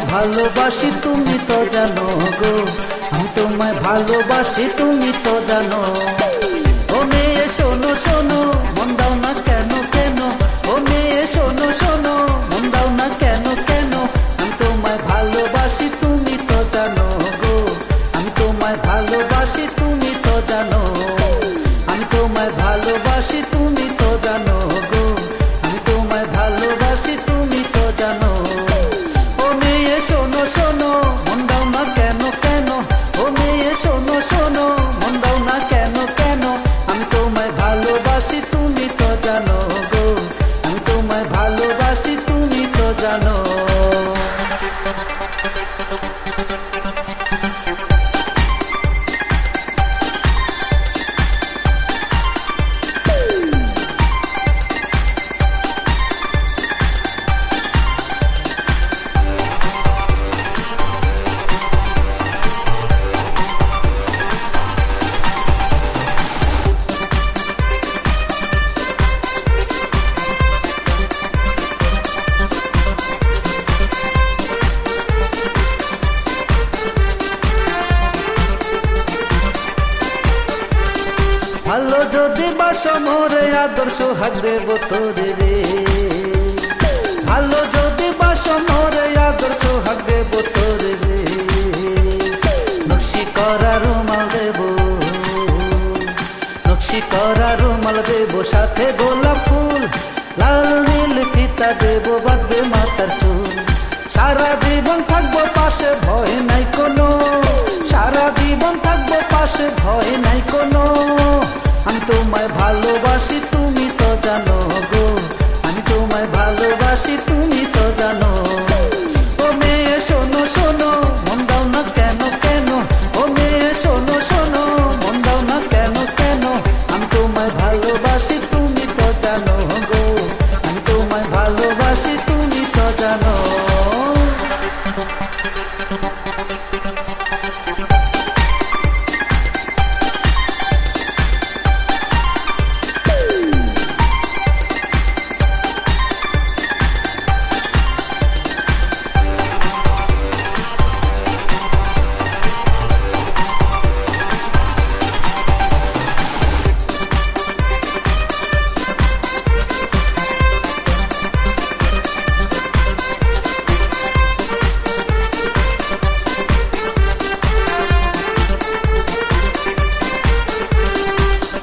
ভালোবাসি তুমি তো জানো গো। আমি তোমায় ভালোবাসি তুমি তো জানো। তুমি ভালো যদি বাস মোরে আদর্শ হাক দেব তোরে রে। ভালো যদি বাস মোরে আদর্শ হাক দেব তোরে রে। নকশি করা রুমাল দেব। নকশি করা রুমাল দেব, সাথে গোলাপ ফুল, লাল নীল ফিতা দেব বাঁধবে মাতার চুল। সারা জীবন থাকব পাশে ভয় তোমায় ভালোবাসি তুমি তো জানো।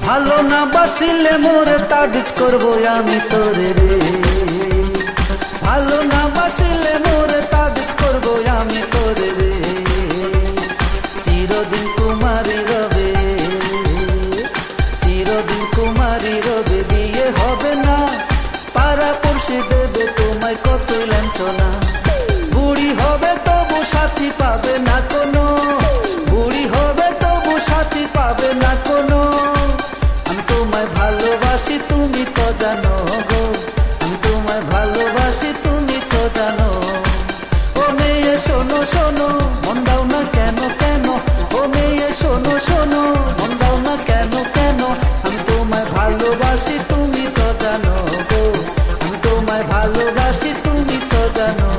ভালো না বাসিলে মোরে তাবিজ করব আমি তোরে রে। ভালো না বাসিলে মোরে তাবিজ করব আমি তোরে রে। চিরদিন কুমারী রবে, চিরদিন কুমারী রবে, বিয়ে হবে না। পাড়া পড়শি দেবে তোমায় কত লাঞ্ছনা জানো গো, আমি তোমায় ভালোবাসি, তুমি তো জানো। ও মেয়ে, শোনো শোনো, মন দাও না কেন কেন? ও মেয়ে, শোনো শোনো, মন দাও না কেন কেন? আমি তোমায় ভালোবাসি, তুমি তো জানো গো। আমি তোমায় ভালোবাসি, তুমি তো জানো।